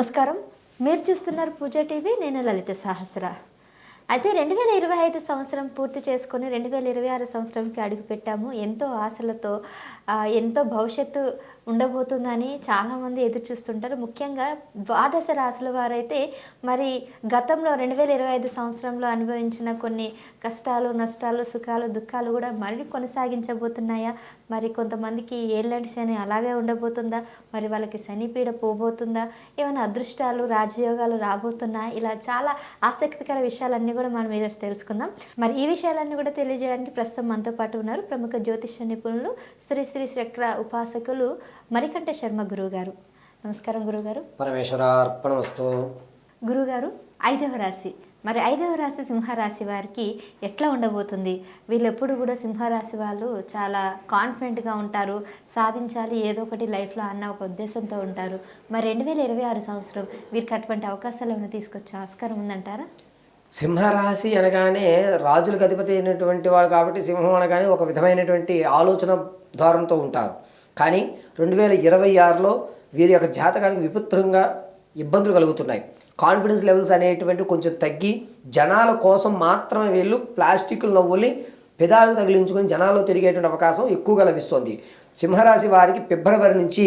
నమస్కారం. మీరు చూస్తున్నారు పూజా టీవీ నేను లలిత సహస్ర. అయితే రెండు వేల ఇరవై ఐదు సంవత్సరం పూర్తి చేసుకొని రెండు వేల ఇరవై ఆరు సంవత్సరంకి అడుగుపెట్టాము ఎంతో ఆశలతో ఎంతో భవిష్యత్తు ఉండబోతుందని చాలామంది ఎదురు చూస్తుంటారు. ముఖ్యంగా ద్వాదశ రాశుల వారైతే మరి గతంలో రెండు వేల ఇరవై ఐదు సంవత్సరంలో అనుభవించిన కొన్ని కష్టాలు నష్టాలు సుఖాలు దుఃఖాలు కూడా మళ్ళీ కొనసాగించబోతున్నాయా? మరి కొంతమందికి ఏళ్ళంటి శని అలాగే ఉండబోతుందా? మరి వాళ్ళకి శనిపీడ పోబోతుందా? ఏమైనా అదృష్టాలు రాజయోగాలు రాబోతున్నా ఇలా చాలా ఆసక్తికర విషయాలన్నీ కూడా మనం ఈరోజు తెలుసుకుందాం. మరి ఈ విషయాలన్నీ కూడా తెలియజేయడానికి ప్రస్తుతం మనతో పాటు ఉన్నారు ప్రముఖ జ్యోతిష్య నిపుణులు శ్రీ శ్రీ చక్ర ఉపాసకులు మరికంఠ శర్మ గురువు గారు నమస్కారం గురుగారు పరమేశ్వరార్పణమస్తు. గురుగారు ఐదవ రాశి. మరి ఐదవ రాశి సింహరాశి వారికి ఎట్లా ఉండబోతుంది? వీళ్ళు ఎప్పుడు కూడా సింహరాశి వాళ్ళు చాలా కాన్ఫిడెంట్గా ఉంటారు సాధించాలి ఏదో ఒకటి లైఫ్లో అన్న ఒక ఉద్దేశంతో ఉంటారు. మరి రెండు వేల ఇరవై ఆరు సంవత్సరం వీరికి అటువంటి అవకాశాలు ఏమైనా తీసుకొచ్చే ఆస్కారం ఉందంటారా? సింహరాశి అనగానే రాజులకు అధిపతి అయినటువంటి వాడు కాబట్టి సింహం అనగానే ఒక విధమైనటువంటి ఆలోచన ధోరణితో ఉంటారు. కానీ రెండు వేల ఇరవై ఆరులో వీరి యొక్క జాతకానికి విపుత్రంగా ఇబ్బందులు కలుగుతున్నాయి. కాన్ఫిడెన్స్ లెవెల్స్ అనేటువంటి కొంచెం తగ్గి జనాల కోసం మాత్రమే వీళ్ళు ప్లాస్టిక్ నవ్వుల్ని పెదాలు తగిలించుకొని జనాల్లో తిరిగేటువంటి అవకాశం ఎక్కువగా లభిస్తుంది. సింహరాశి వారికి ఫిబ్రవరి నుంచి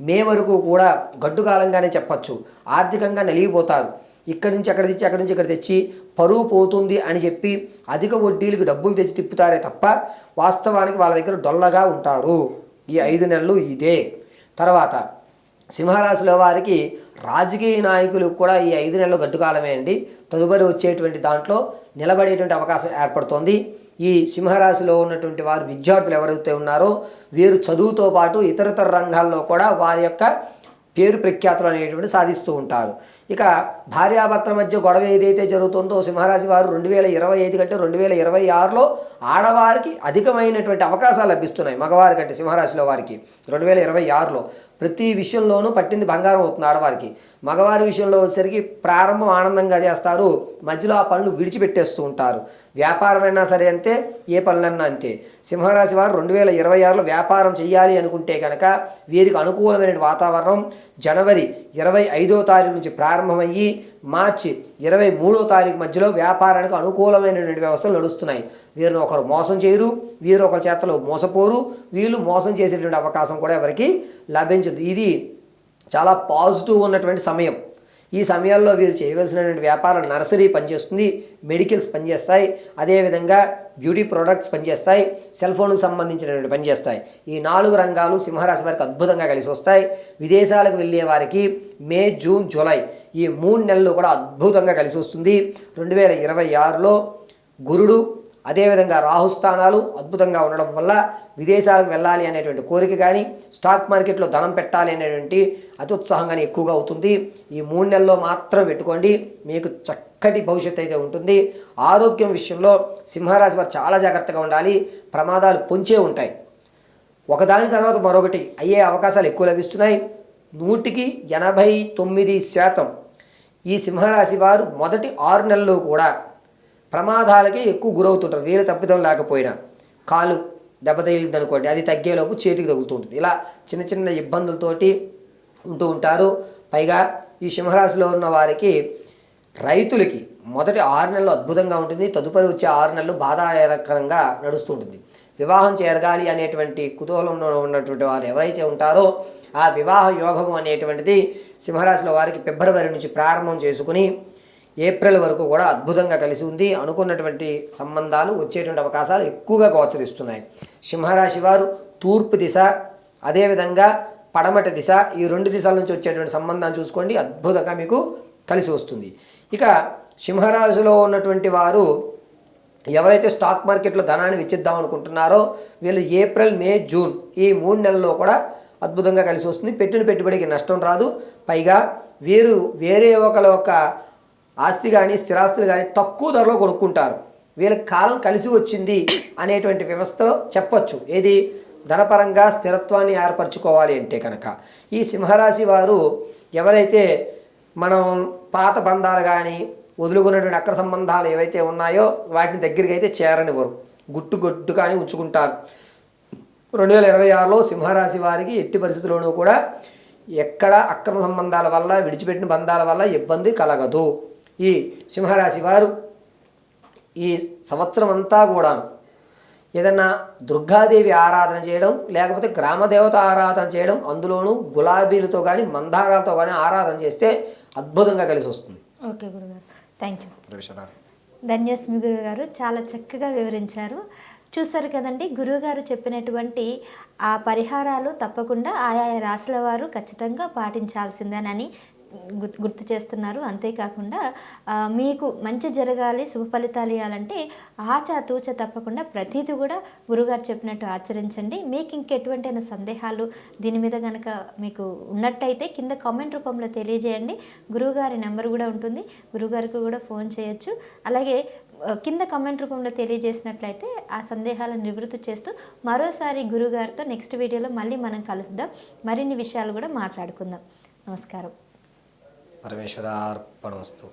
మే వరకు కూడా గడ్డు కాలంగానే చెప్పచ్చు. ఆర్థికంగా నలిగిపోతారు. ఇక్కడి నుంచి అక్కడ తెచ్చి అక్కడి నుంచి ఇక్కడ తెచ్చి పరువు పోతుంది అని చెప్పి అధిక వడ్డీలకు డబ్బులు తెచ్చి తిప్పుతారే తప్ప వాస్తవానికి వాళ్ళ దగ్గర డొల్లగా ఉంటారు. ఈ ఐదు నెలలు ఇదే. తర్వాత సింహరాశిలో వారికి రాజకీయ నాయకులు కూడా ఈ ఐదు నెలలు గట్టుకాలమే అండి. తదుపరి వచ్చేటువంటి దాంట్లో నిలబడేటువంటి అవకాశం ఏర్పడుతోంది. ఈ సింహరాశిలో ఉన్నటువంటి వారు విద్యార్థులు ఎవరైతే ఉన్నారో వీరు చదువుతో పాటు ఇతరతర రంగాల్లో కూడా వారి యొక్క పేరు ప్రఖ్యాతులు అనేటువంటి సాధిస్తూ ఉంటారు. ఇక భార్యాభర్తల మధ్య గొడవ ఏదైతే జరుగుతుందో సింహరాశి వారు రెండు వేల ఇరవై ఐదు కంటే రెండు వేల ఇరవై ఆరులో ఆడవారికి అధికమైనటువంటి అవకాశాలు లభిస్తున్నాయి మగవారి కంటే సింహరాశిలో వారికి. రెండు వేల ఇరవై ఆరులో ప్రతి విషయంలోనూ పట్టింది బంగారం అవుతుంది ఆడవారికి. మగవారి విషయంలో వచ్చేసరికి ప్రారంభం ఆనందంగా చేస్తారు. మధ్యలో ఆ పనులు విడిచిపెట్టేస్తూ ఉంటారు. వ్యాపారమైనా సరే అంతే ఏ పనులన్నా అంతే. సింహరాశి వారు రెండు వేల ఇరవై ఆరులో వ్యాపారం చేయాలి అనుకుంటే కనుక వీరికి అనుకూలమైన వాతావరణం జనవరి ఇరవై ఐదో తారీఖు నుంచి ప్రారంభమయ్యి మార్చి ఇరవై మూడో తారీఖు మధ్యలో వ్యాపారానికి అనుకూలమైనటువంటి వ్యవస్థలు నడుస్తున్నాయి. వీరిని ఒకరు మోసం చేయరు వీరు ఒకరి చేతలో మోసపోరు వీళ్ళు మోసం చేసేటువంటి అవకాశం కూడా ఎవరికి లభించదు. ఇది చాలా పాజిటివ్ ఉన్నటువంటి సమయం. ఈ సమయాల్లో వీరు చేయవలసినటువంటి వ్యాపారం నర్సరీ పనిచేస్తుంది మెడికల్స్ పనిచేస్తాయి అదేవిధంగా బ్యూటీ ప్రోడక్ట్స్ పనిచేస్తాయి సెల్ ఫోన్కు సంబంధించినటువంటి పనిచేస్తాయి. ఈ నాలుగు రంగాలు సింహరాశి వారికి అద్భుతంగా కలిసి వస్తాయి. విదేశాలకు వెళ్ళే వారికి మే జూన్ జూలై ఈ మూడు నెలలు కూడా అద్భుతంగా కలిసి వస్తుంది. రెండు వేల ఇరవై ఆరులో గురుడు అదేవిధంగా రాహుస్థానాలు అద్భుతంగా ఉండడం వల్ల విదేశాలకు వెళ్ళాలి అనేటువంటి కోరిక కానీ స్టాక్ మార్కెట్లో ధనం పెట్టాలి అనేటువంటి అత్యుత్సాహం ఎక్కువగా అవుతుంది. ఈ మూడు నెలల్లో మాత్రం పెట్టుకోండి. మీకు చక్కటి భవిష్యత్తు అయితే ఉంటుంది. ఆరోగ్యం విషయంలో సింహరాశి వారు చాలా జాగ్రత్తగా ఉండాలి. ప్రమాదాలు పొంచే ఉంటాయి. ఒకదాని తర్వాత మరొకటి అయ్యే అవకాశాలు ఎక్కువ లభిస్తున్నాయి. నూటికి ఎనభై తొమ్మిది శాతం ఈ సింహరాశి వారు మొదటి ఆరు నెలలు కూడా ప్రమాదాలకి ఎక్కువ గురవుతుంటారు. వేరే తప్పిదం లేకపోయినా కాలు దెబ్బతగిలింది అనుకోండి అది తగ్గేలోపు చేతికి తగులుతుంటుంది. ఇలా చిన్న చిన్న ఇబ్బందులతోటి ఉంటూ ఉంటారు. పైగా ఈ సింహరాశిలో ఉన్న వారికి రైతులకి మొదటి ఆరు నెలలు అద్భుతంగా ఉంటుంది. తదుపరి వచ్చే ఆరు నెలలు బాధాకరంగా నడుస్తూ ఉంటుంది. వివాహం చేరగాలి అనేటువంటి కుతూహలంలో ఉన్నటువంటి వారు ఎవరైతే ఉంటారో ఆ వివాహ యోగము అనేటువంటిది సింహరాశిలో వారికి ఫిబ్రవరి నుంచి ప్రారంభం చేసుకుని ఏప్రిల్ వరకు కూడా అద్భుతంగా కలిసి ఉంది. అనుకున్నటువంటి సంబంధాలు వచ్చేటువంటి అవకాశాలు ఎక్కువగా గోచరిస్తున్నాయి. సింహరాశి వారు తూర్పు దిశ అదేవిధంగా పడమటి దిశ ఈ రెండు దిశల నుంచి వచ్చేటువంటి సంబంధాన్ని చూసుకోండి. అద్భుతంగా మీకు కలిసి వస్తుంది. ఇక సింహరాశిలో ఉన్నటువంటి వారు ఎవరైతే స్టాక్ మార్కెట్లో ధనాన్ని వెచ్చిద్దాం అనుకుంటున్నారో వీళ్ళు ఏప్రిల్ మే జూన్ ఈ మూడు నెలల్లో కూడా అద్భుతంగా కలిసి వస్తుంది. పెట్టిన పెట్టుబడికి నష్టం రాదు. పైగా వీరు వేరే ఒకరి యొక్క ఆస్తి కానీ స్థిరాస్తులు కానీ తక్కువ ధరలో కొనుక్కుంటారు. వీళ్ళకి కాలం కలిసి వచ్చింది అనేటువంటి వ్యవస్థలో చెప్పచ్చు. ఏది? ధనపరంగా స్థిరత్వాన్ని ఏర్పరచుకోవాలి అంటే కనుక. ఈ సింహరాశి వారు ఎవరైతే మనం పాత బంధాలు కానీ వదులుకున్నటువంటి అక్ర సంబంధాలు ఏవైతే ఉన్నాయో వాటిని దగ్గరికి అయితే చేరనివ్వరు. గుట్టు గుట్టు కానీ ఉంచుకుంటారు. రెండు వేల ఇరవై ఆరులో సింహరాశి వారికి ఎట్టి పరిస్థితుల్లోనూ కూడా ఎక్కడ అక్రమ సంబంధాల వల్ల విడిచిపెట్టిన బంధాల వల్ల ఇబ్బంది కలగదు. ఈ సింహరాశి వారు ఈ సంవత్సరం అంతా కూడా ఏదన్నా దుర్గాదేవి ఆరాధన చేయడం లేకపోతే గ్రామదేవత ఆరాధన చేయడం అందులోనూ గులాబీలతో కానీ మందారాలతో కానీ ఆరాధన చేస్తే అద్భుతంగా కలిసి వస్తుంది. ఓకే గురుగారు. థ్యాంక్ యూ ధన్యస్మి గురుగారు. చాలా చక్కగా వివరించారు. చూసారు కదండి గురువుగారు చెప్పినటువంటి ఆ పరిహారాలు తప్పకుండా ఆయా రాశుల వారు ఖచ్చితంగా పాటించాల్సిందేనని గుర్తు చేస్తున్నారు. అంతేకాకుండా మీకు మంచి జరగాలి శుభ ఫలితాలు ఇవ్వాలంటే ఆచా తూచ తప్పకుండా ప్రతిదీ కూడా గురుగారు చెప్పినట్టు ఆచరించండి. మీకు ఇంకెటువంటి అయినా సందేహాలు దీని మీద కనుక మీకు ఉన్నట్టయితే కింద కామెంట్ రూపంలో తెలియజేయండి. గురువుగారి నెంబర్ కూడా ఉంటుంది. గురుగారికి కూడా ఫోన్ చేయొచ్చు. అలాగే కింద కామెంట్ రూపంలో తెలియజేసినట్లయితే ఆ సందేహాలను నివృత్తి చేస్తూ మరోసారి గురుగారితో నెక్స్ట్ వీడియోలో మళ్ళీ మనం కలుద్దాం. మరిన్ని విషయాలు కూడా మాట్లాడుకుందాం. నమస్కారం. పరమేశ్వరార్పణమస్తు